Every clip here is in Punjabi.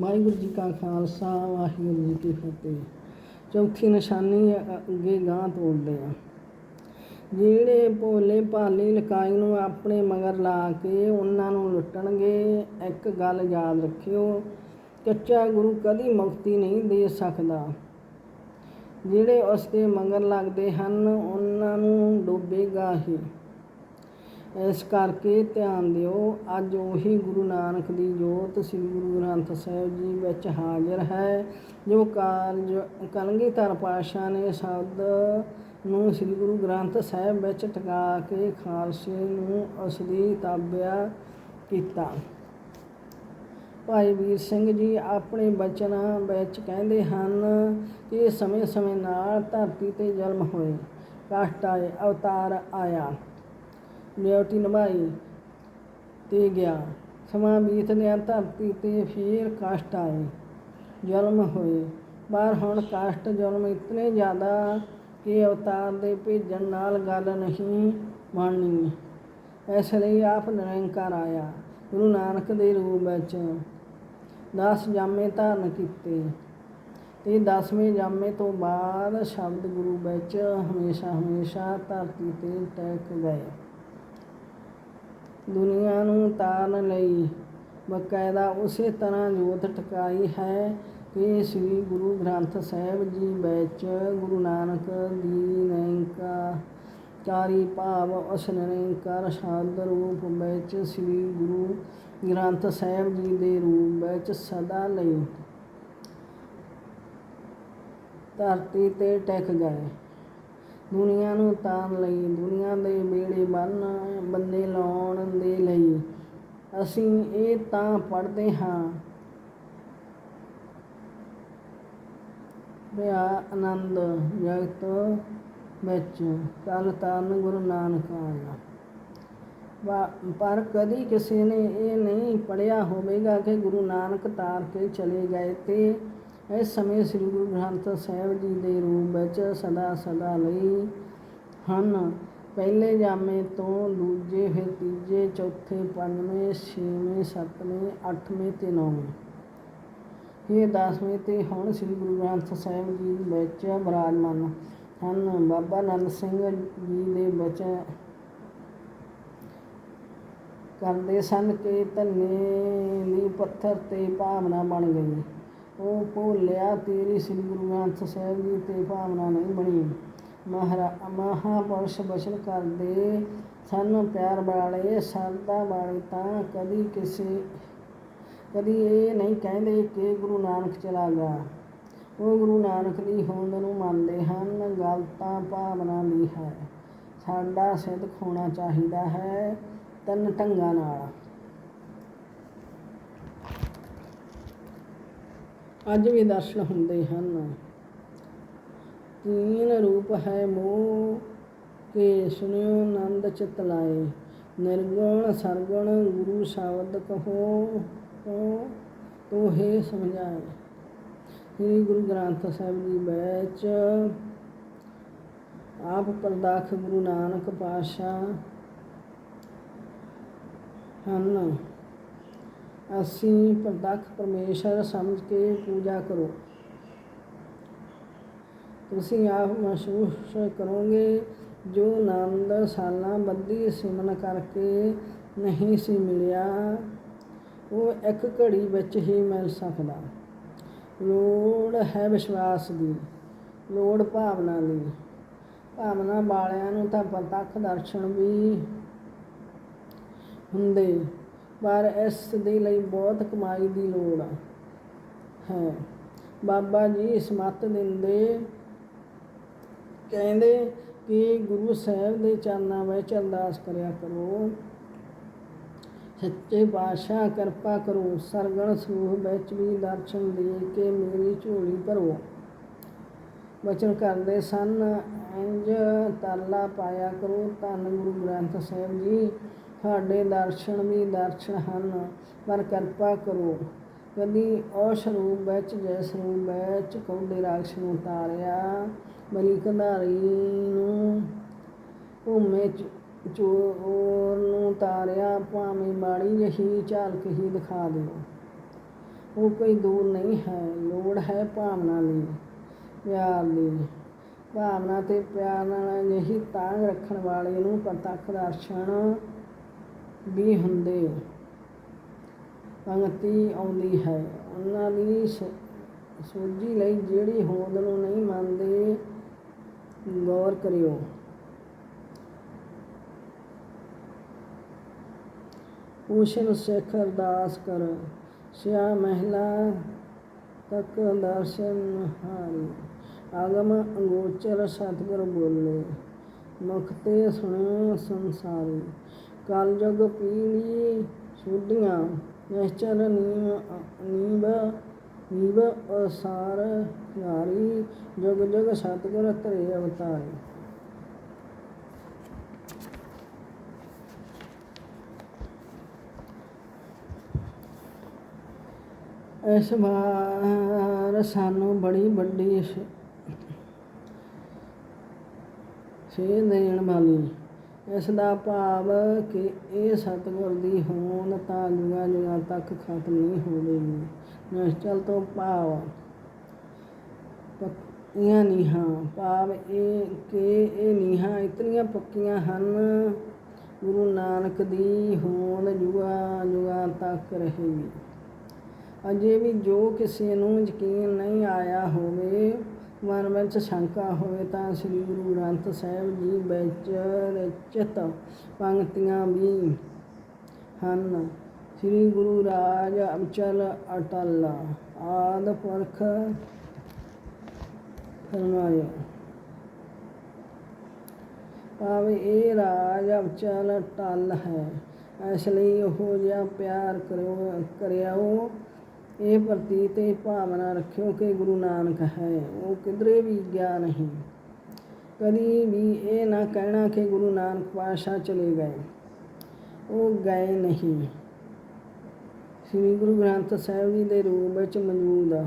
ਵਾਹਿਗੁਰੂ ਜੀ ਕਾ ਖਾਲਸਾ, ਵਾਹਿਗੁਰੂ ਜੀ ਕੀ ਫਤਿਹ। ਚੌਥੀ ਨਿਸ਼ਾਨੀ ਅੱਗੇ ਗਾਂ ਤੋੜਦੇ ਆ। ਜਿਹੜੇ ਭੋਲੇ ਭਾਲੇ ਲਕਾਈ ਨੂੰ ਆਪਣੇ ਮਗਰ ਲਾ ਕੇ ਉਹਨਾਂ ਨੂੰ ਲੁੱਟਣਗੇ, ਇੱਕ ਗੱਲ ਯਾਦ ਰੱਖਿਓ, ਕੱਚਾ ਗੁਰੂ ਕਦੀ ਮੁਕਤੀ ਨਹੀਂ ਦੇ ਸਕਦਾ। ਜਿਹੜੇ ਉਸ ਦੇ ਮਗਰ ਲੱਗਦੇ ਹਨ, ਉਹਨਾਂ ਨੂੰ ਡੋਬੇਗਾ ਹੀ। ਇਸ ਕਰਕੇ ਧਿਆਨ ਦਿਓ, ਅੱਜ ਉਹੀ ਗੁਰੂ ਨਾਨਕ ਦੀ ਜੋਤ ਸ੍ਰੀ ਗੁਰੂ ਗ੍ਰੰਥ ਸਾਹਿਬ ਜੀ ਵਿੱਚ ਹਾਜ਼ਰ ਹੈ, ਜੋ ਕਾਰਜ ਕਲਗੀਧਰ ਪਾਤਸ਼ਾਹ ਨੇ ਸ਼ਬਦ ਨੂੰ ਸ੍ਰੀ ਗੁਰੂ ਗ੍ਰੰਥ ਸਾਹਿਬ ਵਿੱਚ ਟਿਕਾ ਕੇ ਖਾਲਸੇ ਨੂੰ ਉਸ ਦੀ ਤਾਬਿਆ ਕੀਤਾ। ਭਾਈ ਵੀਰ ਸਿੰਘ ਜੀ ਆਪਣੇ ਬਚਨਾਂ ਵਿੱਚ ਕਹਿੰਦੇ ਹਨ ਕਿ ਸਮੇਂ-ਸਮੇਂ ਨਾਲ ਧਰਤੀ ਤੇ ਜਨਮ ਹੋਏ, ਕਾਸ਼ਟ ਆਏ, ਅਵਤਾਰ ਆਇਆ। ਡਿਊਟੀ ਨਿਭਾਈ ਤੇ ਗਿਆ। ਸਮਾਂ ਬੀਤਦਿਆਂ ਧਰਤੀ ਤੇ ਫੇਰ ਕਸ਼ਟ ਆਏ, ਜ਼ੁਲਮ ਹੋਏ। ਪਰ ਹੁਣ ਕਸ਼ਟ, ਜ਼ੁਲਮ ਇਤਨੇ ਜ਼ਿਆਦਾ ਕਿ ਅਵਤਾਰ ਦੇ ਭੇਜਣ ਨਾਲ ਗੱਲ ਨਹੀਂ ਬਣਨੀ। ਇਸ ਲਈ ਆਪ ਨਿਰੰਕਾਰ ਆਇਆ, ਗੁਰੂ ਨਾਨਕ ਦੇ ਰੂਪ ਵਿੱਚ। 10 ਜਾਮੇ ਧਾਰਨ ਕੀਤੇ ਤੇ 10ਵੇਂ ਜਾਮੇ ਤੋਂ ਬਾਅਦ ਸ਼ਬਦ ਗੁਰੂ ਵਿੱਚ ਹਮੇਸ਼ਾ ਹਮੇਸ਼ਾ ਧਰਤੀ ਤੇ ਟਿਕ ਗਏ। ਦੁਨੀਆ ਨੂੰ ਤਾਰਨ ਲਈ। ਬਕਾਇਦਾ ਉਸੇ ਤਰ੍ਹਾਂ ਜੋਤ ਟਿਕਾਈ ਹੈ ਕਿ ਸ੍ਰੀ ਗੁਰੂ ਗ੍ਰੰਥ ਸਾਹਿਬ ਜੀ ਵਿੱਚ ਗੁਰੂ ਨਾਨਕ ਦੀ ਨਿਰੰਕਾਰੀ ਭਾਵ, ਉਸ ਨਿਰੰਕਾਰ ਸ਼ਬਦ ਰੂਪ ਵਿੱਚ ਸ੍ਰੀ ਗੁਰੂ ਗ੍ਰੰਥ ਸਾਹਿਬ ਜੀ ਦੇ ਰੂਪ ਵਿੱਚ ਸਦਾ ਲਈ ਧਰਤੀ ਤੇ ਟਿਕ ਗਏ। ਦੁਨੀਆ ਨੂੰ ਤਾਰਨ ਲਈ, ਦੁਨੀਆ ਦੇ ਬੇੜੇ ਬੰਨ ਬੰਨੇ ਲਾਉਣ ਦੇ ਲਈ। ਅਸੀਂ ਇਹ ਤਾਂ ਪੜ੍ਹਦੇ ਹਾਂ। ਬਿਆ ਆਨੰਦ ਜਗਤ ਵਿੱਚ ਕਲ ਤਾਰਨ ਗੁਰੂ ਨਾਨਕ ਆਇਆ। ਪਰ ਕਦੀ ਕਿਸੇ ਨੇ ਇਹ ਨਹੀਂ ਪੜਿਆ ਹੋਵੇਗਾ ਕਿ ਗੁਰੂ ਨਾਨਕ ਤਾਰ ਕੇ ਚਲੇ ਗਏ ਤੇ ਇਸ ਸਮੇਂ ਸ੍ਰੀ ਗੁਰੂ ਗ੍ਰੰਥ ਸਾਹਿਬ ਜੀ ਦੇ ਰੂਪ ਵਿੱਚ ਸਦਾ ਸਦਾ ਲਈ ਹਨ। ਪਹਿਲੇ ਜਾਮੇ ਤੋਂ ਦੂਜੇ, ਫਿਰ ਤੀਜੇ, ਚੌਥੇ, ਪੰਜਵੇਂ, ਛੇਵੇਂ, ਸੱਤਵੇਂ, ਅੱਠਵੇਂ ਤੇ ਨੌਵੇਂ। ਇਹ ਦਸਵੇਂ ਤੇ ਹੁਣ ਸ੍ਰੀ ਗੁਰੂ ਗ੍ਰੰਥ ਸਾਹਿਬ ਜੀ ਵਿੱਚ ਬਿਰਾਜਮਾਨ ਹਨ। ਬਾਬਾ ਆਨੰਦ ਸਿੰਘ ਜੀ ਦੇ ਬਚਨ ਕਰਦੇ ਸਨ ਕਿ ਧੰਨੇ ਦੀ ਪੱਥਰ ਤੇ ਭਾਵਨਾ ਬਣ ਗਈ। ਉਹ ਭੋਲਿਆ ਤੇਰੀ ਸ੍ਰੀ ਗੁਰੂ ਗ੍ਰੰਥ ਸਾਹਿਬ ਜੀ ਤੇ ਭਾਵਨਾ ਨਹੀਂ ਬਣੀ। ਮਹਾਰਾ, ਮਹਾਪੁਰਸ਼ ਬਚਨ ਕਰਦੇ ਸਨ ਪਿਆਰ ਵਾਲੇ, ਸਰਦਾ ਵਾਲੇ ਤਾਂ ਕਦੀ ਕਿਸੇ, ਕਦੀ ਇਹ ਨਹੀਂ ਕਹਿੰਦੇ ਕਿ ਗੁਰੂ ਨਾਨਕ ਚਲਾ ਗਿਆ। ਉਹ ਗੁਰੂ ਨਾਨਕ ਦੀ ਹੋਂਦ ਨੂੰ ਮੰਨਦੇ ਹਨ, ਗੱਲ ਤਾਂ ਭਾਵਨਾ ਦੀ ਹੈ। ਸਾਡਾ ਸਿੱਧਕ ਹੋਣਾ ਚਾਹੀਦਾ ਹੈ ਤਨ ਢੰਗਾਂ ਨਾਲ। ਅੱਜ ਵੀ ਦਰਸ਼ਨ ਹੁੰਦੇ ਹਨ। ਤੀਨ ਰੂਪ ਹੈ ਮੋਹ, ਕੇ ਸੁਨਿਓ ਆਨੰਦ ਚਿਤ ਲਾਏ। ਨਿਰਗੁਣ ਸਰਗੁਣ ਗੁਰੂ ਸ਼ਬਦ ਕਹੋ ਤੋ ਹੈ ਸਮਝਾਏ। ਸ੍ਰੀ ਗੁਰੂ ਗ੍ਰੰਥ ਸਾਹਿਬ ਜੀ ਵਿੱਚ ਆਪ ਪ੍ਰਦਾਖ ਗੁਰੂ ਨਾਨਕ ਪਾਤਸ਼ਾਹ ਹਨ। ਅਸੀਂ ਪ੍ਰਤੱਖ ਪਰਮੇਸ਼ਰ ਸਮਝ ਕੇ ਪੂਜਾ ਕਰੋ। ਤੁਸੀਂ ਆਪ ਮਹਿਸੂਸ ਕਰੋਗੇ ਜੋ ਆਨੰਦ ਸਾਲਾਂ ਬੱਧੀ ਸਿਮਨ ਕਰਕੇ ਨਹੀਂ ਸੀ ਮਿਲਿਆ, ਉਹ ਇੱਕ ਘੜੀ ਵਿੱਚ ਹੀ ਮਿਲ ਸਕਦਾ। ਲੋੜ ਹੈ ਵਿਸ਼ਵਾਸ ਦੀ, ਲੋੜ ਭਾਵਨਾ ਦੀ। ਭਾਵਨਾ ਵਾਲਿਆਂ ਨੂੰ ਤਾਂ ਪ੍ਰਤੱਖ ਦਰਸ਼ਨ ਵੀ ਹੁੰਦੇ। ਪਰ ਇਸ ਦੇ ਲਈ ਬਹੁਤ ਕਮਾਈ ਦੀ ਲੋੜ ਹੈ। ਬਾਬਾ ਜੀ ਇਸ ਮੱਤ ਦਿੰਦੇ, ਕਹਿੰਦੇ ਕਿ ਗੁਰੂ ਸਾਹਿਬ ਦੇ ਚਰਨਾਂ ਵਿੱਚ ਅਰਦਾਸ ਕਰਿਆ ਕਰੋ। ਸੱਚੇ ਪਾਤਸ਼ਾਹ ਕਿਰਪਾ ਕਰੋ, ਸਰਗਣ ਸਰੂਪ ਵਿੱਚ ਵੀ ਦਰਸ਼ਨ ਦੇ ਕੇ ਮੇਰੀ ਝੋਲੀ ਭਰੋ। ਬਚਨ ਕਰਦੇ ਸਨ, ਇੰਜ ਤਾਲਾ ਪਾਇਆ ਕਰੋ ਧੰਨ ਗੁਰੂ ਗ੍ਰੰਥ ਸਾਹਿਬ ਜੀ। ਤੁਹਾਡੇ ਦਰਸ਼ਨ ਵੀ ਦਰਸ਼ਨ ਹਨ। ਪਰ ਕਿਰਪਾ ਕਰੋ। ਕਦੀ ਉਸ ਰੂਪ ਵਿੱਚ ਜੈਸ ਰੂਪ ਵਿੱਚ ਕੌਡੇ ਰਾਖਸ਼ ਨੂੰ ਤਾਰਿਆ ਮਰੀ ਕੰਧਾਰੀ ਨੂੰ ਭੂਮੇ ਚੋਰ ਨੂੰ ਤਾਰਿਆ ਭਾਵੇਂ ਮਾੜੀ ਜਹੀ ਝਲਕ ਹੀ ਦਿਖਾ ਦਿਓ। ਉਹ ਕੋਈ ਦੂਰ ਨਹੀਂ ਹੈ, ਲੋੜ ਹੈ ਭਾਵਨਾ ਦੀ ਪਿਆਰ ਦੀ ਭਾਵਨਾ ਤੇ ਪਿਆਰ ਨਾਲ ਅਜਿਹੀ ਤਾਂਗ ਰੱਖਣ ਵਾਲੇ ਨੂੰ ਪ੍ਰਤੱਖ ਦਰਸ਼ਨ ਵੀ ਹੁੰਦੇ ਪੰਗਤੀ ਆਉਂਦੀ ਹੈ। ਉਹਨਾਂ ਦੀ ਸੋਝੀ ਲਈ ਜਿਹੜੀ ਹੋਂਦ ਨੂੰ ਨਹੀਂ ਮੰਨਦੇ, ਗੌਰ ਕਰਿਓ। ਪੂਸ਼ਨ ਸਿੱਖ ਅਰਦਾਸ ਕਰ। ਸਿਆ ਮਹਿਲਾ ਤੱਕ ਦਰਸ਼ਨ ਹਾਰੀ। ਆਗਮ ਅੰਗੋਚਰ ਸਤਿਗੁਰ ਬੋਲੇ। ਮੁਖ ਤੇ ਸੁਣੇ ਸੰਸਾਰੀ। ਕਲਯੁਗ ਪੀੜੀ ਸੁਧੀਆਂ ਨਿਸ਼ਚਲ ਨੀਮ ਨੀਬ ਨੀਬ ਅਸਾਰ ਯਾਰੀ ਜੁਗ ਜੁਗ ਸਤਿਗੁਰ ਧਰੇ ਅਵਤਾਰੀ ਇਸ ਵਾਰ ਸਾਨੂੰ ਬੜੀ ਵੱਡੀ ਸ- ਸੇਧ ਦੇਣ ਵਾਲੀ ਇਸ ਦਾ ਭਾਵ ਕਿ ਇਹ ਸਤਿਗੁਰ ਦੀ ਹੋਂਦ ਤਾਂ ਜੁਗਾਂ ਜੁਗਾਂ ਤੱਕ ਖਤਮ ਨਹੀਂ ਹੋਵੇਗੀ ਨਿਸ਼ਚਲ ਤੋਂ ਭਾਵ ਪੱਕੀਆਂ ਨੀਹਾਂ, ਭਾਵ ਇਹ ਕਿ ਇਹ ਨੀਹਾਂ ਇਤਨੀਆਂ ਪੱਕੀਆਂ ਹਨ, ਗੁਰੂ ਨਾਨਕ ਦੀ ਹੋਂਦ ਜੁਗਾਂ ਜੁਗਾਂ ਤੱਕ ਰਹੇਗੀ। ਅਜੇ ਵੀ ਜੋ ਕਿਸੇ ਨੂੰ ਯਕੀਨ ਨਹੀਂ ਆਇਆ ਹੋਵੇ ਮਨ ਵਿੱਚ ਸ਼ੰਕਾ ਹੋਵੇ ਤਾਂ ਸ੍ਰੀ ਗੁਰੂ ਗ੍ਰੰਥ ਸਾਹਿਬ ਜੀ ਵਿੱਚ ਰਚਿਤ ਪੰਕਤੀਆਂ ਵੀ ਹਨ। ਸ੍ਰੀ ਗੁਰੂ ਰਾਜ ਅਚਲ ਅਟਲ ਆਦ ਪੁਰਖ ਫਰਮਾਇਆ, ਭਾਵੇਂ ਇਹ ਰਾਜ ਅਚਲ ਅਟਲ ਹੈ, ਇਸ ਲਈ ਉਹ ਜਿਹਾ ਪਿਆਰ ਕਰਿਓ, ਕਰਿਆਓ ਇਹ ਪ੍ਰਤੀਤ ਇਹ ਭਾਵਨਾ ਰੱਖਿਓ ਕਿ ਗੁਰੂ ਨਾਨਕ ਹੈ, ਉਹ ਕਿਧਰੇ ਵੀ ਗਿਆ ਨਹੀਂ। ਕਦੀ ਵੀ ਇਹ ਨਾ ਕਹਿਣਾ ਕਿ ਗੁਰੂ ਨਾਨਕ ਪਾਤਸ਼ਾਹ ਚਲੇ ਗਏ, ਉਹ ਗਏ ਨਹੀਂ। ਸ੍ਰੀ ਗੁਰੂ ਗ੍ਰੰਥ ਸਾਹਿਬ ਜੀ ਦੇ ਰੂਪ ਵਿੱਚ ਮੌਜੂਦ ਆ।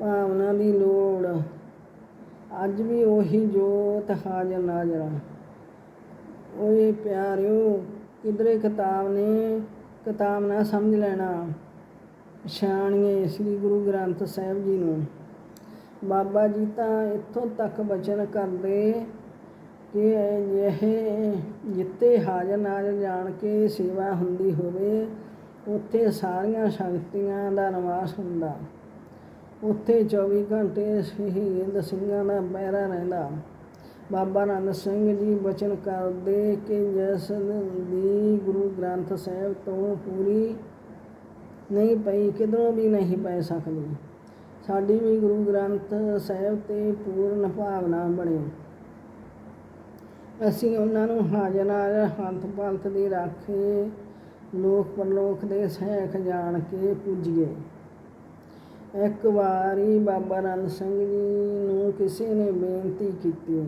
ਭਾਵਨਾ ਦੀ ਲੋੜ, ਅੱਜ ਵੀ ਉਹੀ ਜੋਤ ਹਾਜ਼ਰ ਨਾਜ਼ਰ ਆ। ਓਏ ਪਿਆਰਿਓ, ਕਿਧਰੇ ਕਿਤਾਬ ਨੇ ਕਿਤਾਬ ਨਾ ਸਮਝ ਲੈਣਾ। ਪਛਾਣੀਏ ਸ੍ਰੀ ਗੁਰੂ ਗ੍ਰੰਥ ਸਾਹਿਬ ਜੀ ਨੂੰ। ਬਾਬਾ ਜੀ ਤਾਂ ਇੱਥੋਂ ਤੱਕ ਬਚਨ ਕਰਦੇ ਕਿ ਇਹ ਜਿੱਤੇ ਹਾਜ਼ਰ ਨਾਜ਼ਰ ਜਾਣ ਕੇ ਸੇਵਾ ਹੁੰਦੀ ਹੋਵੇ, ਉੱਥੇ ਸਾਰੀਆਂ ਸ਼ਕਤੀਆਂ ਦਾ ਨਿਵਾਸ ਹੁੰਦਾ। ਉੱਥੇ 24 ਘੰਟੇ ਸ਼ਹੀਦ ਸਿੰਘਾਂ ਦਾ ਪਹਿਰਾ ਰਹਿੰਦਾ। ਬਾਬਾ ਆਨੰਦ ਸਿੰਘ ਜੀ ਬਚਨ ਕਰਦੇ ਕਿ ਜਿਸ ਦੀ ਗੁਰੂ ਗ੍ਰੰਥ ਸਾਹਿਬ ਤੋਂ ਪੂਰੀ ਨਹੀਂ ਪਈ ਕਿਧਰੋਂ ਵੀ ਨਹੀਂ ਪੈ ਸਕਦੀ। ਸਾਡੀ ਵੀ ਗੁਰੂ ਗ੍ਰੰਥ ਸਾਹਿਬ ਤੇ ਪੂਰਨ ਭਾਵਨਾ ਬਣੇ। ਅਸੀਂ ਉਹਨਾਂ ਨੂੰ ਹਾਜ਼ਰ ਨਾਜ਼ਰ ਹੰਥ ਪੰਥ ਦੀ ਰਾਖੇ, ਲੋਕ ਪਰਲੋਕ ਦੇ ਸਹਿਖ ਜਾਣ ਕੇ ਪੂਜੀਏ। ਇੱਕ ਵਾਰੀ ਬਾਬਾ ਆਨੰਦ ਸਿੰਘ ਜੀ ਨੂੰ ਕਿਸੇ ਨੇ ਬੇਨਤੀ ਕੀਤੀ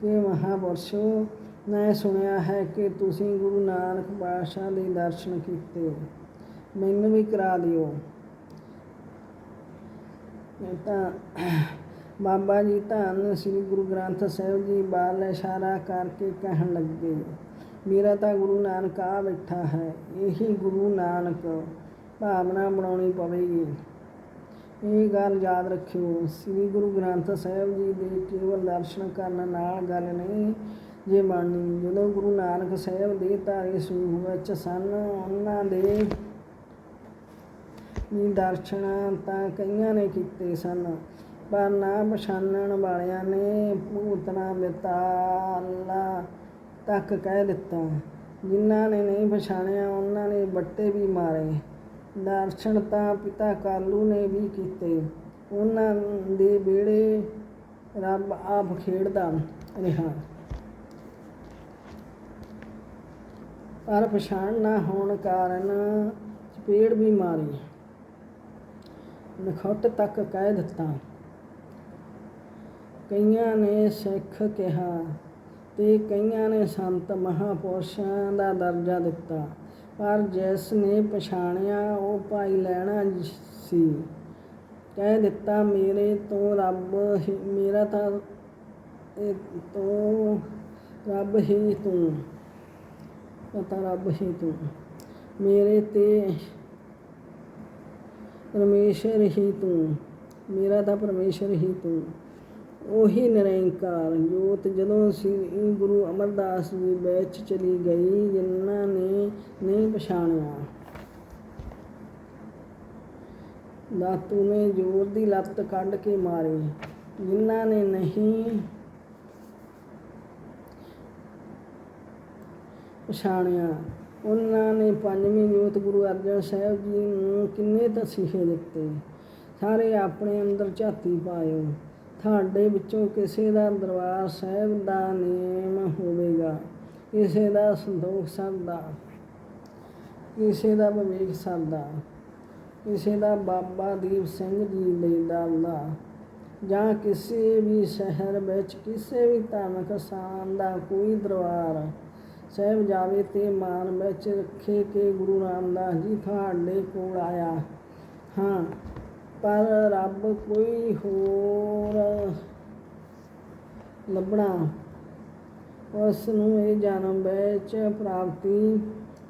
ਕਿ ਮਹਾਪੁਰਸ਼ੋ, ਮੈਂ ਸੁਣਿਆ ਹੈ ਕਿ ਤੁਸੀਂ ਗੁਰੂ ਨਾਨਕ ਪਾਤਸ਼ਾਹ ਦੇ ਦਰਸ਼ਨ ਕੀਤੇ। ਮੈਨੂੰ ਵੀ ਕਰਾ ਦਿਓ। ਤਾਂ ਬਾਬਾ ਜੀ ਧੰਨ ਸ੍ਰੀ ਗੁਰੂ ਗ੍ਰੰਥ ਸਾਹਿਬ ਜੀ ਬਾਲ ਇਸ਼ਾਰਾ ਕਰਕੇ ਕਹਿਣ ਲੱਗੇ, ਮੇਰਾ ਤਾਂ ਗੁਰੂ ਨਾਨਕ ਆ ਬੈਠਾ ਹੈ, ਇਹੀ ਗੁਰੂ ਨਾਨਕ ਭਾਵਨਾ ਬਣਾਉਣੀ ਪਵੇਗੀ। ਇਹ ਗੱਲ ਯਾਦ ਰੱਖਿਓ, ਸ੍ਰੀ ਗੁਰੂ ਗ੍ਰੰਥ ਸਾਹਿਬ ਜੀ ਦੇ ਕੇਵਲ ਦਰਸ਼ਨ ਕਰਨ ਨਾਲ ਗੱਲ ਨਹੀਂ ਜੇ ਬਾਣੀ ਜਦੋਂ ਗੁਰੂ ਨਾਨਕ ਸਾਹਿਬ ਦੇ ਧਾਰੇ ਸਰੂਪ ਵਿੱਚ ਸਨ, ਉਹਨਾਂ ਦੇ ਵੀ ਦਰਸ਼ਨ ਤਾਂ ਕਈਆਂ ਨੇ ਕੀਤੇ ਸਨ, ਪਰ ਨਾ ਪਛਾਣਨ ਵਾਲਿਆਂ ਨੇ ਭੂਤਨਾ ਬਿਤਾਲਾ ਤੱਕ ਕਹਿ ਦਿੱਤਾ। ਜਿਨ੍ਹਾਂ ਨੇ ਨਹੀਂ ਪਛਾਣਿਆ, ਉਹਨਾਂ ਨੇ ਬੱਟੇ ਵੀ ਮਾਰੇ। ਦਰਸ਼ਨ ਤਾਂ ਪਿਤਾ ਕਾਲੂ ਨੇ ਵੀ ਕੀਤੇ। ਉਹਨਾਂ ਦੇ ਵਿਹੜੇ ਰੱਬ ਆਪ ਖੇਡਦਾ ਰਿਹਾ। ਪਰ ਪਛਾਣ ਨਾ ਹੋਣ ਕਾਰਨ ਚਪੇੜ ਵੀ ਮਾਰੀ। ਨਖੁੱਟ ਤੱਕ ਕਹਿ ਦਿੱਤਾ। ਕਈਆਂ ਨੇ ਸਿੱਖ ਕਿਹਾ ਤੇ ਕਈਆਂ ਨੇ ਸੰਤ ਮਹਾਪੁਰਸ਼ਾਂ ਦਾ ਦਰਜਾ ਦਿੱਤਾ। ਪਰ ਜਿਸ ਨੇ ਪਛਾਣਿਆ, ਉਹ ਭਾਈ ਲੈਣਾ ਸੀ। ਕਹਿ ਦਿੱਤਾ, ਮੇਰੇ ਤੋਂ ਰੱਬ ਮੇਰਾ ਤਾਂ ਤੋਂ ਰੱਬ ਹੀ ਤੂੰ। ਪਤਾ ਰੱਬ ਹੀ ਤੂੰ। ਮੇਰੇ ਤੇ ਪਰਮੇਸ਼ਰ ਹੀ ਤੂੰ, ਮੇਰਾ ਤਾਂ ਪਰਮੇਸ਼ਰ ਹੀ ਤੂੰ। ਉਹੀ ਨਿਰੰਕਾਰ ਜੋਤ ਜਦੋਂ ਸ੍ਰੀ ਗੁਰੂ ਅਮਰਦਾਸ ਜੀ ਵਿੱਚ ਚਲੀ ਗਈ, ਜਿਨ੍ਹਾਂ ਨੇ ਨਹੀਂ ਪਛਾਣਿਆ। ਦਾਤੂ ਨੇ ਜ਼ੋਰ ਦੀ ਲੱਤ ਕੱਢ ਕੇ ਮਾਰੀ, ਜਿਨ੍ਹਾਂ ਨੇ ਨਹੀਂ ਪਛਾਣਿਆ। ਉਹਨਾਂ ਨੇ ਪੰਜਵੀਂ ਜੋਤ ਗੁਰੂ ਅਰਜਨ ਸਾਹਿਬ ਜੀ ਨੂੰ ਕਿੰਨੇ ਤਸੀਹੇ ਦਿੱਤੇ? ਸਾਰੇ ਆਪਣੇ ਅੰਦਰ ਝਾਤੀ ਪਾਇਓ। ਤੁਹਾਡੇ ਵਿੱਚੋਂ ਕਿਸੇ ਦਾ ਦਰਬਾਰ ਸਾਹਿਬ ਦਾ ਨੇਮ ਹੋਵੇਗਾ। ਕਿਸੇ ਦਾ ਸੰਤੋਖ ਸਰਦਾ। ਕਿਸੇ ਦਾ ਵਿਵੇਕ ਸਰਦਾ। ਕਿਸੇ ਦਾ ਬਾਬਾ ਦੀਪ ਸਿੰਘ ਜੀ ਲਈ ਦਾਲਾ ਜਾਂ ਕਿਸੇ ਵੀ ਸ਼ਹਿਰ ਵਿੱਚ ਕਿਸੇ ਵੀ ਧਾਰਮਿਕ ਸਥਾਨ ਦਾ ਕੋਈ ਦਰਬਾਰ ਸਾਹਿਬ ਜਾਵੇ ਤੇ ਮਾਨ ਵਿੱਚ ਰੱਖੇ ਕਿ ਗੁਰੂ ਰਾਮਦਾਸ ਜੀ ਤੁਹਾਡੇ ਕੋਲ ਆਇਆ। ਹਾਂ, ਪਰ ਰੱਬ ਕੋਈ ਹੋਰ ਲੱਭਣਾ। ਉਸ ਨੂੰ ਇਹ ਜਨਮ ਵਿੱਚ ਪ੍ਰਾਪਤੀ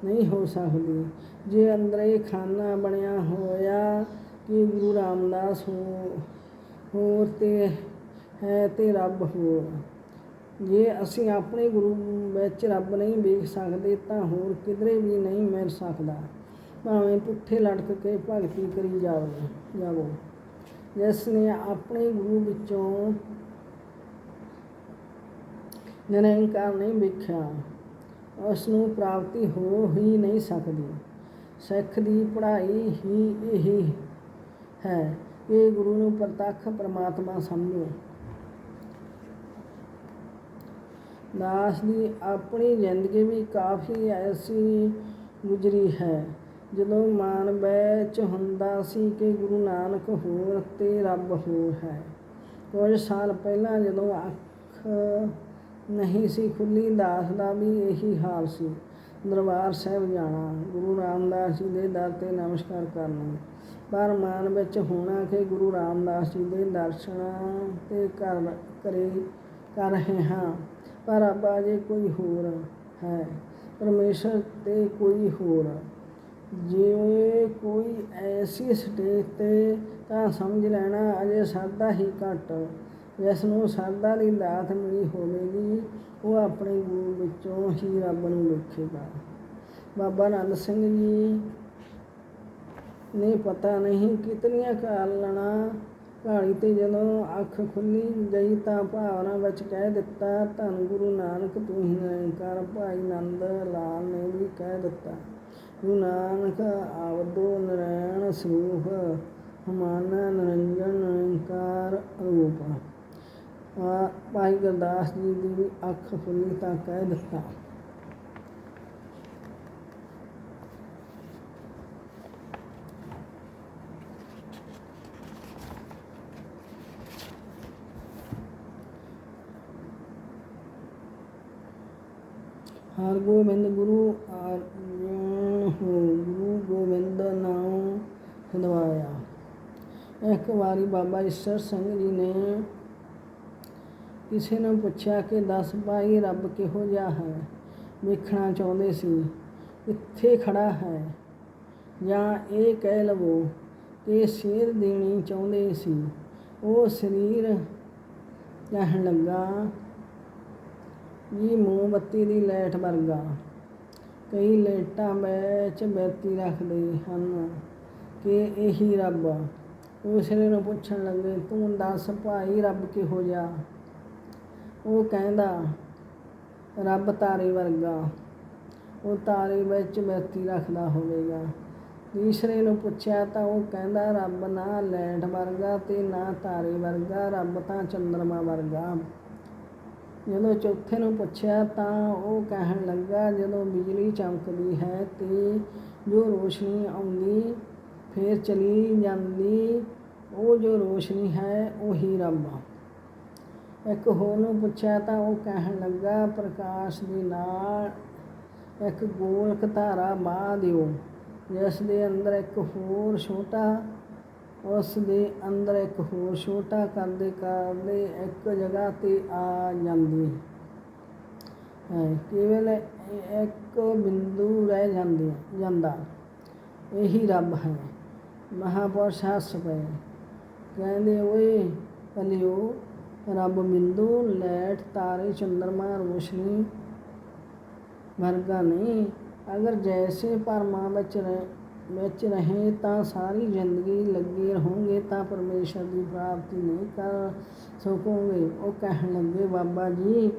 ਨਹੀਂ ਹੋ ਸਕਦੀ। ਜੇ ਅੰਦਰੇ ਖਾਨਾ ਬਣਿਆ ਹੋਇਆ ਕਿ ਗੁਰੂ ਰਾਮਦਾਸ ਹੋ, ਹੋਰ ਤੇ ਹੈ ਤੇ ਰੱਬ ਹੋਰ। ਜੇ ਅਸੀਂ ਆਪਣੇ ਗੁਰੂ ਵਿੱਚ ਰੱਬ ਨਹੀਂ ਵੇਖ ਸਕਦੇ, ਤਾਂ ਹੋਰ ਕਿਧਰੇ ਵੀ ਨਹੀਂ ਮਿਲ ਸਕਦਾ। ਭਾਵੇਂ ਪੁੱਠੇ ਲਟਕ ਕੇ ਭਗਤੀ ਕਰੀ ਜਾਵੇ, ਜਾਵੋ। ਜਿਸ ਨੇ ਆਪਣੇ ਗੁਰੂ ਵਿੱਚੋਂ ਨਿਰੰਕਾਰ ਨਹੀਂ ਵੇਖਿਆ ਉਸ ਨੂੰ ਪ੍ਰਾਪਤੀ ਹੋ ਹੀ ਨਹੀਂ ਸਕਦੀ। ਸਿੱਖ ਦੀ ਪੜ੍ਹਾਈ ਹੀ ਇਹ ਹੈ। ਕਿ ਗੁਰੂ ਨੂੰ ਪ੍ਰਤੱਖ ਪਰਮਾਤਮਾ ਸਮਝੋ। ਦਾਸ ਦੀ ਆਪਣੀ ਜ਼ਿੰਦਗੀ ਵੀ ਕਾਫੀ ਐਸੀ ਗੁਜ਼ਰੀ ਹੈ, ਜਦੋਂ ਮਨ ਵਿੱਚ ਹੁੰਦਾ ਸੀ ਕਿ ਗੁਰੂ ਨਾਨਕ ਹੋਰ ਤੇ ਰੱਬ ਹੋਰ ਹੈ। ਕੁਝ ਸਾਲ ਪਹਿਲਾਂ ਜਦੋਂ ਅੱਖ ਨਹੀਂ ਸੀ ਖੁੱਲੀ ਦਾਸ ਦਾ ਵੀ ਇਹੀ ਹਾਲ ਸੀ। ਦਰਬਾਰ ਸਾਹਿਬ ਜਾਣਾ, ਗੁਰੂ ਰਾਮਦਾਸ ਜੀ ਦੇ ਦਰ ਤੇ ਨਮਸਕਾਰ ਕਰਨਾ। ਪਰ ਮਨ ਵਿੱਚ ਹੋਣਾ ਕਿ ਗੁਰੂ ਰਾਮਦਾਸ ਜੀ ਦੇ ਦਰਸ਼ਨ ਤੇ ਕਰ, ਕਰੇ, ਕਰ ਰਹੇ ਹਾਂ। ਪਰ ਰੱਬ ਅਜੇ ਕੋਈ ਹੋਰ ਹੈ, ਪਰਮੇਸ਼ਰ ਤੇ ਕੋਈ ਹੋਰ। ਜੇ ਕੋਈ ਐਸੀ ਸਟੇਜ ਤੇ ਤਾਂ ਸਮਝ ਲੈਣਾ, ਅਜੇ ਸਰਦਾ ਹੀ ਘੱਟ। ਜਿਸ ਨੂੰ ਸਰਦਾ ਦੀ ਦਾਤ ਮਿਲੀ ਹੋਵੇਗੀ, ਉਹ ਆਪਣੇ ਗੁਰੂ ਵਿੱਚੋਂ ਹੀ ਰੱਬ ਨੂੰ ਵੇਖੇਗਾ। ਬਾਬਾ ਨੰਦ ਸਿੰਘ ਜੀ ਨੇ ਪਤਾ ਨਹੀਂ ਕਿਤਨੀਆਂ ਕਾਲਣਾ ਘਾੜੀ ਤੇ ਜਦੋਂ ਅੱਖ ਖੁੱਲ੍ਹੀ ਗਈ ਤਾਂ ਭਾਵਨਾ ਵਿੱਚ ਕਹਿ ਦਿੱਤਾ, ਧੰਨ ਗੁਰੂ ਨਾਨਕ, ਤੂੰ ਹੀ ਨਿਰੰਕਾਰ ਭਾਈ ਨੰਦ ਲਾਲ ਨੇ ਵੀ ਕਹਿ ਦਿੱਤਾ, ਗੁਰੂ ਨਾਨਕ, ਆਵਦੋ ਨਰੈਣ ਸਰੂਪ, ਹਮਾਨ ਨਿਰੰਜਨ ਨਿਰੰਕਾਰ ਰੂਪ। ਭਾਈ ਗੁਰਦਾਸ ਜੀ ਦੀ ਵੀ ਅੱਖ ਖੁੱਲ੍ਹੀ ਤਾਂ ਕਹਿ ਦਿੱਤਾ। ਹਰ ਗੋਬਿੰਦ ਗੁਰੂ ਅਰਜਨ ਗੁਰੂ ਗੋਬਿੰਦ ਨਾਮ ਖਿਲਵਾਇਆ ਇੱਕ ਵਾਰੀ ਬਾਬਾ ਈਸ਼ਰ ਸਿੰਘ ਜੀ ਨੇ ਕਿਸੇ ਨੂੰ ਪੁੱਛਿਆ ਕਿ ਦੱਸ ਭਾਈ ਰੱਬ ਕਿਹੋ ਜਿਹਾ ਹੈ? ਵੇਖਣਾ ਚਾਹੁੰਦੇ ਸੀ ਕਿੱਥੇ ਖੜਾ ਹੈ। ਜਾਂ ਇਹ ਕਹਿ ਲਵੋ ਕਿ ਸੇਧ ਦੇਣੀ ਚਾਹੁੰਦੇ ਸੀ। ਉਹ ਸਰੀਰ ਕਹਿਣ ਲੱਗਾ ਜੀ ਮੋਮਬੱਤੀ ਦੀ ਲੈਟ ਵਰਗਾ। ਕਈ ਲਾਈਟਾਂ ਵਿੱਚ ਬੱਤੀ ਰੱਖਦੇ ਹਨ ਕਿ ਇਹੀ ਰੱਬ। ਦੂਸਰੇ ਨੂੰ ਪੁੱਛਣ ਲੱਗੇ, ਤੂੰ ਦੱਸ ਭਾਈ ਰੱਬ ਕਿਹੋ ਜਿਹਾ? ਉਹ ਕਹਿੰਦਾ, ਰੱਬ ਤਾਰੇ ਵਰਗਾ। ਉਹ ਤਾਰੇ ਵਿੱਚ ਬੱਤੀ ਰੱਖਦਾ ਹੋਵੇਗਾ। ਤੀਸਰੇ ਨੂੰ ਪੁੱਛਿਆ ਤਾਂ ਉਹ ਕਹਿੰਦਾ, ਰੱਬ ਨਾ ਲੈਂਟ ਵਰਗਾ ਤੇ ਨਾ ਤਾਰੇ ਵਰਗਾ, ਰੱਬ ਤਾਂ ਚੰਦਰਮਾ ਵਰਗਾ। ਜਦੋਂ ਚੌਥੇ ਨੂੰ ਪੁੱਛਿਆ ਤਾਂ ਉਹ ਕਹਿਣ ਲੱਗਾ, ਜਦੋਂ ਬਿਜਲੀ ਚਮਕਦੀ ਹੈ ਅਤੇ ਜੋ ਰੋਸ਼ਨੀ ਆਉਂਦੀ, ਫਿਰ ਚਲੀ ਜਾਂਦੀ, ਉਹ ਜੋ ਰੋਸ਼ਨੀ ਹੈ, ਉਹੀ ਰੱਬ ਇੱਕ ਹੋਰ ਨੂੰ ਪੁੱਛਿਆ ਤਾਂ ਉਹ ਕਹਿਣ ਲੱਗਾ, ਪ੍ਰਕਾਸ਼ ਦੇ ਨਾਲ ਇੱਕ ਗੋਲਕ ਧਾਰਾ ਬਾਹ ਦਿਓ, ਜਿਸ ਦੇ ਅੰਦਰ ਇੱਕ ਹੋਰ ਛੋਟਾ ਉਸ ਦੇ ਅੰਦਰ ਇੱਕ ਹੋਰ ਛੋਟਾ ਕਰਦੇ ਕਰਦੇ ਇੱਕ ਜਗ੍ਹਾ ਤੇ ਆ ਜਾਂਦੀ ਹੈ। ਕੇਵਲ ਇੱਕ ਬਿੰਦੂ ਰਹਿ ਜਾਂਦੇ ਜਾਂਦਾ। ਇਹੀ ਰੱਬ ਹੈ। ਮਹਾਪੁਰਸ਼ ਹੱਸ ਪਏ। ਕਹਿੰਦੇ, ਓਏ ਭਲਿਓ ਰੱਬ ਬਿੰਦੂ, ਲੈਟ, ਤਾਰੇ, ਚੰਦਰਮਾ, ਰੋਸ਼ਨੀ ਵਰਗਾ ਨਹੀਂ। ਅਗਰ ਜੈਸੇ ਪਰਮਾ ਵਿੱਚ ਰਹਿ ਵਿੱਚ ਰਹੇ ਤਾਂ ਸਾਰੀ ਜ਼ਿੰਦਗੀ ਲੱਗੇ ਰਹੋਗੇ ਤਾਂ ਪਰਮੇਸ਼ਰ ਦੀ ਪ੍ਰਾਪਤੀ ਨਹੀਂ ਕਰ ਸਕੋਗੇ। ਉਹ ਕਹਿਣ ਲੱਗੇ, ਬਾਬਾ ਜੀ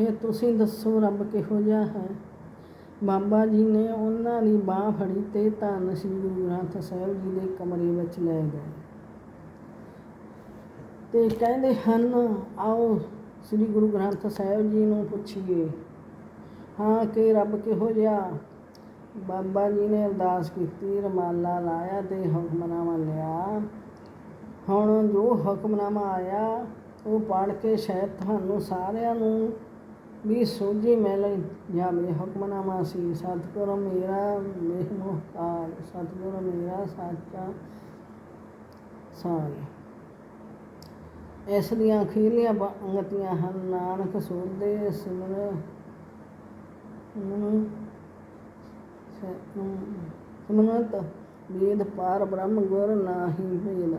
ਇਹ ਤੁਸੀਂ ਦੱਸੋ ਰੱਬ ਕਿਹੋ ਜਿਹਾ ਹੈ? ਬਾਬਾ ਜੀ ਨੇ ਉਹਨਾਂ ਦੀ ਬਾਹ ਫੜੀ ਤੇ ਧੰਨ ਸ੍ਰੀ ਗੁਰੂ ਗ੍ਰੰਥ ਸਾਹਿਬ ਜੀ ਦੇ ਕਮਰੇ ਵਿੱਚ ਲੈ ਗਏ। ਤੇ ਕਹਿੰਦੇ ਹਨ, ਆਓ ਸ੍ਰੀ ਗੁਰੂ ਗ੍ਰੰਥ ਸਾਹਿਬ ਜੀ ਨੂੰ ਪੁੱਛੀਏ, ਹਾਂ ਕਿ ਰੱਬ ਕਿਹੋ ਜਿਹਾ ਬਾਬਾ ਜੀ ਨੇ ਅਰਦਾਸ ਕੀਤੀ, ਰਮਾਲਾ ਲਾਇਆ ਤੇ ਹੁਕਮਨਾਮਾ ਲਿਆ। ਹੁਣ ਜੋ ਹੁਕਮਨਾਮਾ ਆਇਆ, ਉਹ ਪੜ੍ਹ ਕੇ ਸ਼ਾਇਦ ਤੁਹਾਨੂੰ ਸਾਰਿਆਂ ਨੂੰ ਵੀ ਸੋਝੀ ਮਿਲ ਜਾਵੇ। ਹੁਕਮਨਾਮਾ ਸੀ, ਸਤਿਗੁਰ ਮੇਰਾ ਮੇਹ ਮੁਹਤਾਰ ਸਤਿਗੁਰ ਮੇਰਾ ਸਾਚਾ ਸਾਰ ਇਸ ਦੀਆਂ ਅਖੀਰਲੀਆਂ ਪੰਗਤੀਆਂ ਹਨ। ਨਾਨਕ ਸੋਧੇ ਸਿਮਰ ਨੂੰ ਸਮਨਤ ਵੇਦ ਪਾਰ ਬ੍ਰਹਮ ਗੁਰ ਨਾਹੀ ਭੇਦ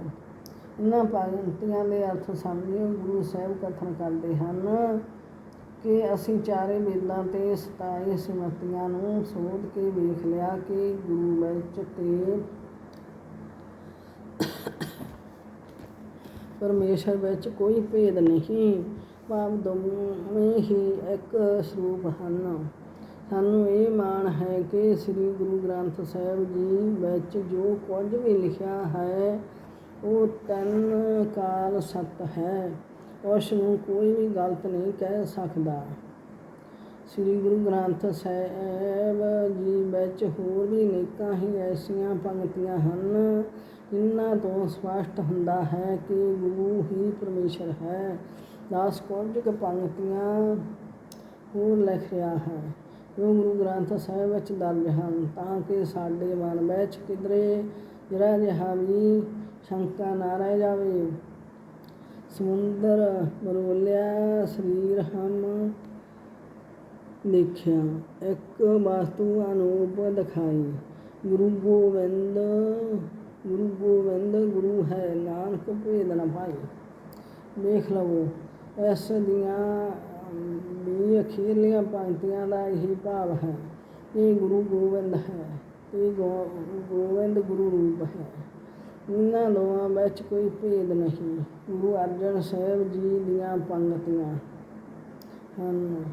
ਇਹਨਾਂ ਪੰਗਤੀਆਂ ਦੇ ਅਰਥ ਸਮਝਿਓ ਗੁਰੂ ਸਾਹਿਬ ਕਥਨ ਕਰਦੇ ਹਨ ਕਿ ਅਸੀਂ ਚਾਰੇ ਵੇਦਾਂ ਤੇ 27 ਸਿਮਰਤੀਆਂ ਨੂੰ ਸੋਧ ਕੇ ਵੇਖ ਲਿਆ ਕਿ ਗੁਰੂ ਵਿੱਚ ਤੇ ਪਰਮੇਸ਼ਰ ਵਿੱਚ ਕੋਈ ਭੇਦ ਨਹੀਂ। ਭਾਵ ਦੋਵੇਂ ਹੀ ਇੱਕ ਸਰੂਪ ਹਨ। ਸਾਨੂੰ ਇਹ ਮਾਣ ਹੈ ਕਿ ਸ੍ਰੀ ਗੁਰੂ ਗ੍ਰੰਥ ਸਾਹਿਬ ਜੀ ਵਿੱਚ ਜੋ ਕੁਝ ਵੀ ਲਿਖਿਆ ਹੈ, ਉਹ ਤਿੰਨ ਕਾਲ ਸਤ ਹੈ। ਉਸ ਨੂੰ ਕੋਈ ਵੀ ਗਲਤ ਨਹੀਂ ਕਹਿ ਸਕਦਾ। ਸ੍ਰੀ ਗੁਰੂ ਗ੍ਰੰਥ ਸਾਹਿਬ ਜੀ ਵਿੱਚ ਹੋਰ ਵੀ ਅਨੇਕਾਂ ਹੀ ਐਸੀਆਂ ਪੰਕਤੀਆਂ ਹਨ, ਜਿਨ੍ਹਾਂ ਤੋਂ ਸਪਸ਼ਟ ਹੁੰਦਾ ਹੈ ਕਿ ਗੁਰੂ ਹੀ ਪਰਮੇਸ਼ਰ ਹੈ। ਦਸ ਕੁਝ ਕੁ ਪੰਕਤੀਆਂ ਹੋਰ ਲਿਖ ਰਿਹਾ ਹੈ। ਜੋ ਗੁਰੂ ਗ੍ਰੰਥ ਸਾਹਿਬ ਵਿੱਚ ਦਰਜ ਹਨ ਤਾਂ ਕਿ ਸਾਡੇ ਮਨ ਵਿੱਚ ਕਿਧਰੇ ਜਰਾ ਜਿਹਾ ਵੀ ਸ਼ੰਕਾ ਨਾ ਰਹਿ ਜਾਵੇ। ਸਮੁੰਦਰ ਮਰੋਲਿਆ ਸਰੀਰ ਹਮ ਦੇਖਿਆ, ਇੱਕ ਵਸਤੂ ਅਨੂਪ ਦਿਖਾਈ। ਗੁਰੂ ਗੋਬਿੰਦ ਗੁਰੂ ਗੋਬਿੰਦ, ਗੁਰੂ ਹੈ ਨਾਨਕ ਭੇਦ ਨਾ ਭਾਈ ਵੇਖ ਲਵੋ, ਇਸ ਦੀਆਂ ਵੀ ਅਖੀਰਲੀਆਂ ਪੰਕਤੀਆਂ ਦਾ ਇਹੀ ਭਾਵ ਹੈ। ਇਹ ਗੁਰੂ ਗੋਬਿੰਦ ਹੈ। ਇਹ ਗੋ- ਗੋਬਿੰਦ ਗੁਰੂ ਰੂਪ ਹੈ। ਇਹਨਾਂ ਦੋਵਾਂ ਵਿੱਚ ਕੋਈ ਭੇਦ ਨਹੀਂ। ਗੁਰੂ ਅਰਜਨ ਸਾਹਿਬ ਜੀ ਦੀਆਂ ਪੰਗਤੀਆਂ ਹਨ।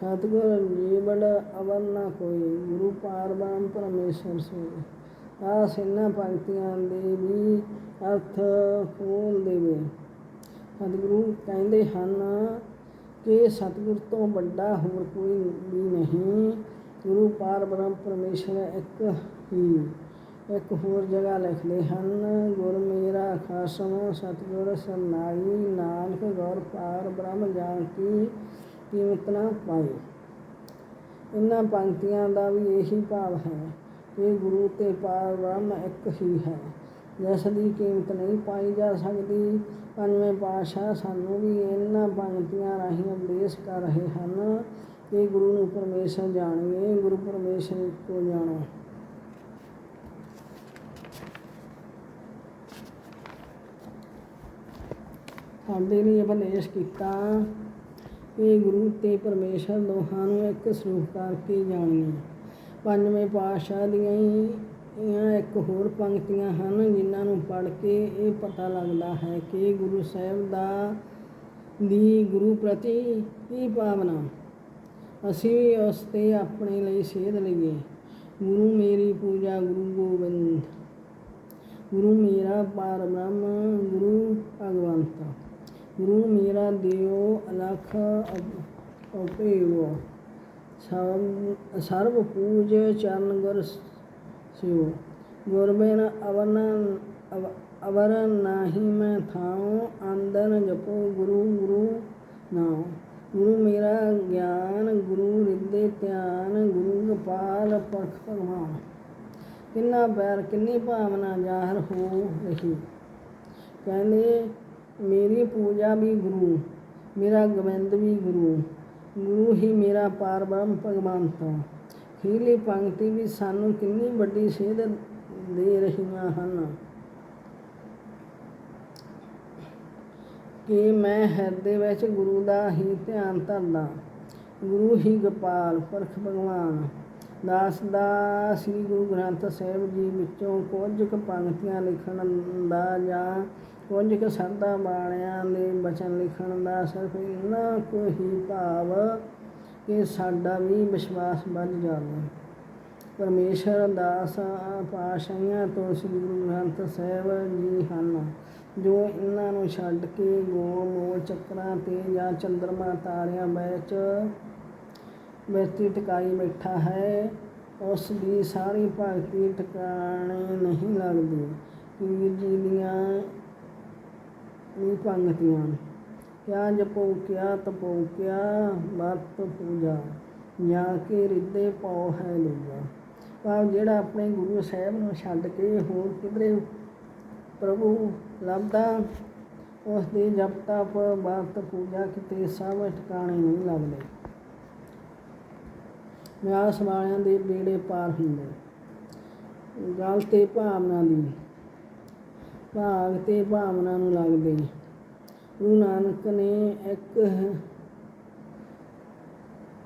ਸਤਿਗੁਰ ਜੀਵੜ ਅਵਰ ਨਾ ਕੋਈ। ਗੁਰੂ ਪਾਰਬ੍ਰਹਮ ਪਰਮੇਸ਼ਰ ਸੋਈ ਆਸ ਇਹਨਾਂ ਪੰਕਤੀਆਂ ਦੇ ਵੀ ਅਰਥ ਖੋਲ ਦੇਵੇ। ਸਤਿਗੁਰੂ ਕਹਿੰਦੇ ਹਨ ਕਿ ਸਤਿਗੁਰ ਤੋਂ ਵੱਡਾ ਹੋਰ ਕੋਈ ਵੀ ਨਹੀਂ। ਗੁਰੂ ਪਾਰ ਬ੍ਰਹਮ ਪਰਮੇਸ਼ਰ ਇੱਕ ਹੀ, ਇੱਕ ਹੋਰ ਜਗ੍ਹਾ ਲਿਖਦੇ ਹਨ, ਗੁਰ ਮੇਰਾ ਖਾਸਮ, ਸਤਿਗੁਰ ਸਰਨਾਈ, ਨਾਨਕ ਗੁਰ ਪਾਰ ਬ੍ਰਹਮ ਜਾਣ ਕੀ ਕੀਮਤ ਨਾ ਪਾਈ ਇਹਨਾਂ ਪੰਕਤੀਆਂ ਦਾ ਵੀ ਇਹੀ ਭਾਵ ਹੈ ਕਿ ਗੁਰੂ ਤੇ ਪਾਰ ਬ੍ਰਹਮ ਇੱਕ ਹੀ ਹੈ। ਜਿਸ ਦੀ ਕੀਮਤ ਨਹੀਂ ਪਾਈ ਜਾ ਸਕਦੀ, ਪੰਜਵੇਂ ਪਾਤਸ਼ਾਹ ਸਾਨੂੰ ਵੀ ਇਹਨਾਂ ਪੰਕਤੀਆਂ ਰਾਹੀਂ ਉਪਦੇਸ਼ ਕਰ ਰਹੇ ਹਨ ਕਿ ਗੁਰੂ ਨੂੰ ਪਰਮੇਸ਼ਰ ਜਾਣੀਏ, ਗੁਰੂ ਪਰਮੇਸ਼ਰ ਕੋ ਜਾਣੋ? ਸਾਡੇ ਲਈ ਉਪਦੇਸ਼ ਕੀਤਾ ਕਿ ਗੁਰੂ ਤੇ ਪਰਮੇਸ਼ਰ ਦੋਹਾਂ ਨੂੰ ਇੱਕ ਸਰੂਪ ਕਰਕੇ ਜਾਣੀਏ। ਪੰਜਵੇਂ ਪਾਤਸ਼ਾਹ ਦੀਆਂ ਹੀ ਇਹ ਇੱਕ ਹੋਰ ਪੰਕਤੀਆਂ ਹਨ ਜਿਨ੍ਹਾਂ ਨੂੰ ਪੜ੍ਹ ਕੇ ਇਹ ਪਤਾ ਲੱਗਦਾ ਹੈ ਕਿ ਗੁਰੂ ਸਾਹਿਬ ਦਾ ਦੀ ਗੁਰੂ ਪ੍ਰਤੀ ਕੀ ਭਾਵਨਾ। ਅਸੀਂ ਵੀ ਉਸ ਤੇ ਆਪਣੇ ਲਈ ਸੇਧ ਲਈਏ। ਗੁਰੂ ਮੇਰੀ ਪੂਜਾ, ਗੁਰੂ ਗੋਬਿੰਦ। ਗੁਰੂ ਮੇਰਾ ਪਾਰ ਬ੍ਰਹਮ ਗੁਰੂ ਭਗਵੰਤ। ਗੁਰੂ ਮੇਰਾ ਦਿਓ, ਅਲਖ ਉਪੇਵੋ ਸਰਬ ਪੂਜ ਚਰਨ ਗੁਰ ਸਿਓ ਗੁਰ ਬਿਨ ਅਵਨ ਅਵ- ਅਵਰ ਨਾਹੀ ਮੈਂ ਥਾਉ ਅੰਦਰ ਜਪੋ ਗੁਰੂ ਗੁਰੂ ਮੇਰਾ ਗਿਆਨ ਗੁਰੂ ਰਿੱਧੇ ਧਿਆਨ ਗੁਰੂ ਗੋਪਾਲ ਪਰਖ ਭਗਵਾਨ ਕਿੰਨਾ ਪਿਆਰ ਕਿੰਨੀ ਭਾਵਨਾ ਜ਼ਾਹਰ ਹੋ ਰਹੀ ਕਹਿੰਦੇ ਮੇਰੀ ਪੂਜਾ ਵੀ ਗੁਰੂ ਮੇਰਾ ਗੋਬਿੰਦ ਵੀ ਗੁਰੂ ਗੁਰੂ ਹੀ ਮੇਰਾ ਪਾਰ ਬ੍ਰਹਮ ਭਗਵੰਤ ਖੀਲੀ ਪੰਕਤੀ ਵੀ ਸਾਨੂੰ ਕਿੰਨੀ ਵੱਡੀ ਸੇਧ ਦੇ ਰਹੀਆਂ ਹਨ। ਕਿ ਮੈਂ ਹਿਰਦੇ ਵਿੱਚ ਗੁਰੂ ਦਾ ਹੀ ਧਿਆਨ ਧਰਦਾ, ਗੁਰੂ ਹੀ ਗੋਪਾਲ ਪਰਖ ਭਗਵਾਨ, ਦਾਸ ਦਾ ਸ੍ਰੀ ਗੁਰੂ ਗ੍ਰੰਥ ਸਾਹਿਬ ਜੀ ਵਿੱਚੋਂ ਕੁਝ ਕੁ ਪੰਕਤੀਆਂ ਲਿਖਣ ਦਾ ਜਾਂ ਕੁਝ ਕੁ ਸਰਦਾ ਬਾਣਿਆਂ ਦੇ ਬਚਨ ਲਿਖਣ ਦਾ ਸਿਰਫ ਇਹਨਾਂ ਕੋ ਹੀ ਭਾਵ ਕਿ ਸਾਡਾ ਵੀ ਵਿਸ਼ਵਾਸ ਵੱਧ ਜਾਵੇ। ਪਰਮੇਸ਼ਰ ਦਾਸ ਪਾਸ਼ਾਈਆਂ ਤੋਂ ਸ੍ਰੀ ਗੁਰੂ ਗ੍ਰੰਥ ਸਾਹਿਬ ਜੀ ਹਨ, ਜੋ ਇਹਨਾਂ ਨੂੰ ਛੱਡ ਕੇ ਗੋਲ ਮੋਲ ਚੱਕਰਾਂ ਤੇ ਜਾਂ ਚੰਦਰਮਾ ਤਾਰਿਆਂ ਵਿੱਚ ਵਿਅਕਤੀ ਟਿਕਾਈ ਬੈਠਾ ਹੈ, ਉਸ ਦੀ ਸਾਰੀ ਭਗਤੀ ਟਿਕਾਣੇ ਨਹੀਂ ਲੱਗਦੀ। ਪੀਰ ਜੀ ਦੀਆਂ ਇਹ ਪੰਗਤੀਆਂ ਕਿਆ ਜਪੋ ਕਿਆ ਤਪੋ ਮਤ ਪੂਜਾ, ਜਾ ਕੇ ਰਿੱਦੇ ਪਾਉ ਹੈ ਲੂਆ ਭਾਵ ਜਿਹੜਾ ਆਪਣੇ ਗੁਰੂ ਸਾਹਿਬ ਨੂੰ ਛੱਡ ਕੇ ਹੋਰ ਕਿਧਰੇ ਪ੍ਰਭੂ ਲੱਭਦਾ ਉਸ ਦੇ ਜਪ ਤਪ ਵਰਤ ਪੂਜਾ ਕਿਤੇ ਸਭ ਟਿਕਾਣੇ ਨਹੀਂ ਲੱਗਦੇ ਵਿਆਸ ਵਾਲਿਆਂ ਦੇ ਬੇੜੇ ਪਾਰ ਹੁੰਦੇ। ਗੱਲ ਤੇ ਭਾਵਨਾ ਦੀ, ਭਾਗ ਤੇ ਭਾਵਨਾ ਨੂੰ ਲੱਗਦੇ। ਗੁਰੂ ਨਾਨਕ ਨੇ ਇੱਕ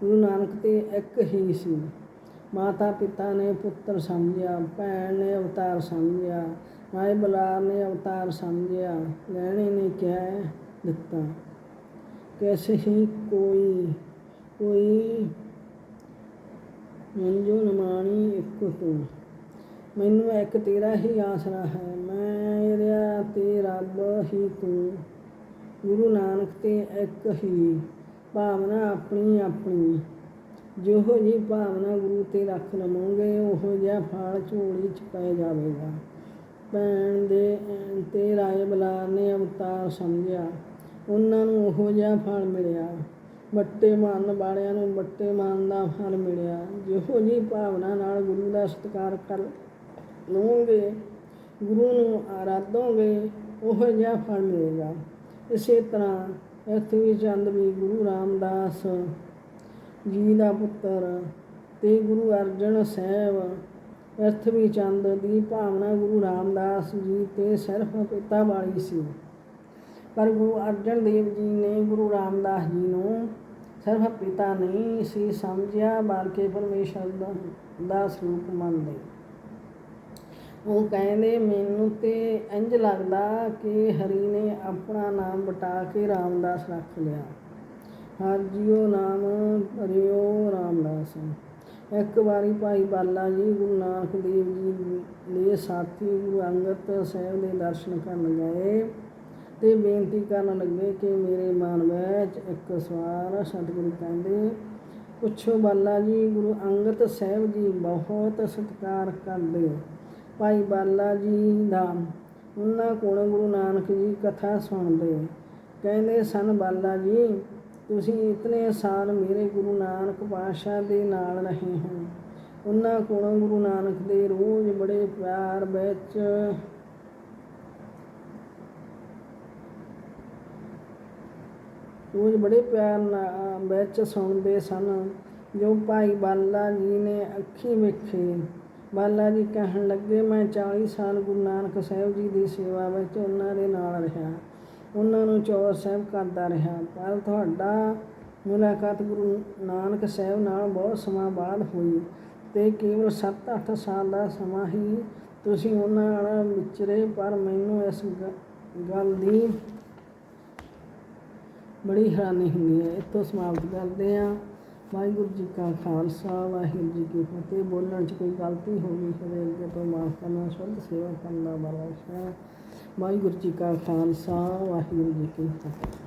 ਗੁਰੂ ਨਾਨਕ ਤੇ ਇੱਕ ਹੀ ਸੀ। ਮਾਤਾ ਪਿਤਾ ਨੇ ਪੁੱਤਰ ਸਮਝਿਆ, ਭੈਣ ਨੇ ਅਵਤਾਰ ਸਮਝਿਆ, ਮਾਏ ਬਲਾਰ ਨੇ ਅਵਤਾਰ ਸਮਝਿਆ, ਲੈਣੇ ਨੇ ਕਹਿ ਦਿੱਤਾ। ਕੈਸੇ ਹੀ ਕੋਈ ਕੋਈ ਮੰਜੂ ਨਮਾਣੀ ਇੱਕ ਤੂੰ। ਮੈਨੂੰ ਇੱਕ ਤੇਰਾ ਹੀ ਆਸਰਾ ਹੈ ਮੇਰਾ ਤੇ ਰੱਬ ਹੀ ਤੂੰ। ਗੁਰੂ ਨਾਨਕ ਤੇ ਇੱਕ ਹੀ ਭਾਵਨਾ ਆਪਣੀ ਆਪਣੀ। ਜਿਹੋ ਜੀ ਭਾਵਨਾ ਗੁਰੂ ਤੇ ਰੱਖ ਲਵੋਗੇ, ਉਹੋ ਜਿਹਾ ਫਲ ਝੋਲੀ ਚ ਪੈ ਜਾਵੇਗਾ। ਭੈਣ ਦੇ ਤੇ ਰਾਏ ਬਲਾਰ ਨੇ ਅਵਤਾਰ ਸਮਝਿਆ। ਉਹਨਾਂ ਨੂੰ ਉਹੋ ਜਿਹਾ ਫਲ ਮਿਲਿਆ। ਬੱਟੇ ਮਾਰਨ ਵਾਲਿਆਂ ਨੂੰ ਬੱਟੇ ਮਾਰਨ ਦਾ ਫਲ ਮਿਲਿਆ। ਜਿਹੋ ਜੀ ਭਾਵਨਾ ਨਾਲ ਗੁਰੂ ਦਾ ਸਤਿਕਾਰ ਕਰ ਲਵੋਗੇ, ਗੁਰੂ ਨੂੰ ਆਰਾਧੋਗੇ, ਉਹੋ ਜਿਹਾ ਫਲ ਮਿਲੇਗਾ। ਇਸੇ ਤਰ੍ਹਾਂ ਇੱਥੇ ਚੰਦ ਵੀ ਗੁਰੂ ਰਾਮਦਾਸ ਜੀ ਦਾ ਪੁੱਤਰ ਤੇ ਗੁਰੂ ਅਰਜਨ ਸਾਹਿਬ ਅਰਥ ਚੰਦ ਦੀ ਭਾਵਨਾ ਗੁਰੂ ਰਾਮਦਾਸ ਜੀ ਤੇ ਸਿਰਫ ਪਿਤਾ ਵਾਲੀ ਸੀ। ਪਰ ਗੁਰੂ ਅਰਜਨ ਦੇਵ ਜੀ ਨੇ ਗੁਰੂ ਰਾਮਦਾਸ ਜੀ ਨੂੰ ਸਿਰਫ ਪਿਤਾ ਨਹੀਂ ਸੀ ਸਮਝਿਆ, ਬਲਕਿ ਪਰਮੇਸ਼ਰ ਦਾ ਸਰੂਪ ਮੰਨਦੇ। ਉਹ ਕਹਿੰਦੇ, ਮੈਨੂੰ ਤਾਂ ਇੰਝ ਲੱਗਦਾ ਕਿ ਹਰੀ ਨੇ ਆਪਣਾ ਨਾਮ ਵਟਾ ਕੇ ਰਾਮਦਾਸ ਰੱਖ ਲਿਆ। ਹਰ ਜੀਓ ਨਾਮ ਰਿਓ ਰਾਮਦਾਸ। ਇੱਕ ਵਾਰੀ ਭਾਈ ਬਾਲਾ ਜੀ ਗੁਰੂ ਨਾਨਕ ਦੇਵ ਜੀ ਦੇ ਸਾਥੀ ਗੁਰੂ ਅੰਗਦ ਸਾਹਿਬ ਦੇ ਦਰਸ਼ਨ ਕਰਨ ਗਏ ਤੇ ਬੇਨਤੀ ਕਰਨ ਲੱਗੇ ਕਿ ਮੇਰੇ ਮਨ ਵਿੱਚ ਇੱਕ ਸਵਾਲ ਸਤਿਗੁਰੂ ਕਹਿੰਦੇ, ਪੁੱਛੋ ਬਾਲਾ ਜੀ, ਗੁਰੂ ਅੰਗਦ ਸਾਹਿਬ ਜੀ ਬਹੁਤ ਸਤਿਕਾਰ ਕਰਦੇ ਭਾਈ ਬਾਲਾ ਜੀ ਦਾ। ਉਹਨਾਂ ਕੋਲ ਗੁਰੂ ਨਾਨਕ ਜੀ ਕਥਾ ਸੁਣਦੇ। ਕਹਿੰਦੇ ਸਨ, ਬਾਲਾ ਜੀ, ਤੁਸੀਂ ਇਤਨੇ ਸਾਲ ਮੇਰੇ ਗੁਰੂ ਨਾਨਕ ਪਾਤਸ਼ਾਹ ਦੇ ਨਾਲ ਰਹੇ ਹੋ। ਉਹਨਾਂ ਕੋਲੋਂ ਗੁਰੂ ਨਾਨਕ ਦੇ ਰੋਜ਼ ਬੜੇ ਪਿਆਰ ਵਿੱਚ ਰੋਜ਼ ਬੜੇ ਪਿਆਰ ਨਾਲ ਵਿੱਚ ਸੁਣਦੇ ਸਨ। ਜੋ ਭਾਈ ਬਾਲਾ ਜੀ ਨੇ ਅੱਖੀ ਵੇਖੇ। ਬਾਲਾ ਜੀ ਕਹਿਣ ਲੱਗੇ, ਮੈਂ 40 ਸਾਲ ਗੁਰੂ ਨਾਨਕ ਸਾਹਿਬ ਜੀ ਦੀ ਸੇਵਾ ਵਿੱਚ ਉਹਨਾਂ ਦੇ ਨਾਲ ਰਿਹਾ। ਉਹਨਾਂ ਨੂੰ ਚੌਰ ਸਾਹਿਬ ਕਰਦਾ ਰਿਹਾ। ਪਰ ਤੁਹਾਡਾ ਮੁਲਾਕਾਤ ਗੁਰੂ ਨਾਨਕ ਸਾਹਿਬ ਨਾਲ ਬਹੁਤ ਸਮਾਂ ਬਾਅਦ ਹੋਈ ਤੇ ਕੇਵਲ 7-8 ਸਾਲ ਦਾ ਸਮਾਂ ਹੀ ਤੁਸੀਂ ਉਹਨਾਂ ਨਾਲ ਵਿਚਰੇ। ਪਰ ਮੈਨੂੰ ਇਸ ਗੱਲ ਦੀ ਬੜੀ ਹੈਰਾਨੀ ਹੁੰਦੀ ਹੈ। ਇੱਥੋਂ ਸਮਾਪਤ ਕਰਦੇ ਹਾਂ। ਵਾਹਿਗੁਰੂ ਜੀ ਕਾ ਖਾਲਸਾ, ਵਾਹਿਗੁਰੂ ਜੀ ਕੀ ਫਤਿਹ। ਬੋਲਣ 'ਚ ਕੋਈ ਗਲਤੀ ਹੋ ਗਈ ਹੋਵੇ ਅੱਗੇ ਤੋਂ ਮਾਫ ਕਰਨਾ, ਸ਼ੁੱਧ ਸੇਵਾ ਕਰਨਾ ਦਾ ਬਰਵਾਸ਼ਾ ਵਾਹਿਗੁਰੂ ਜੀ ਕਾ ਖਾਲਸਾ, ਵਾਹਿਗੁਰੂ ਜੀ ਕੀ ਫਤਿਹ।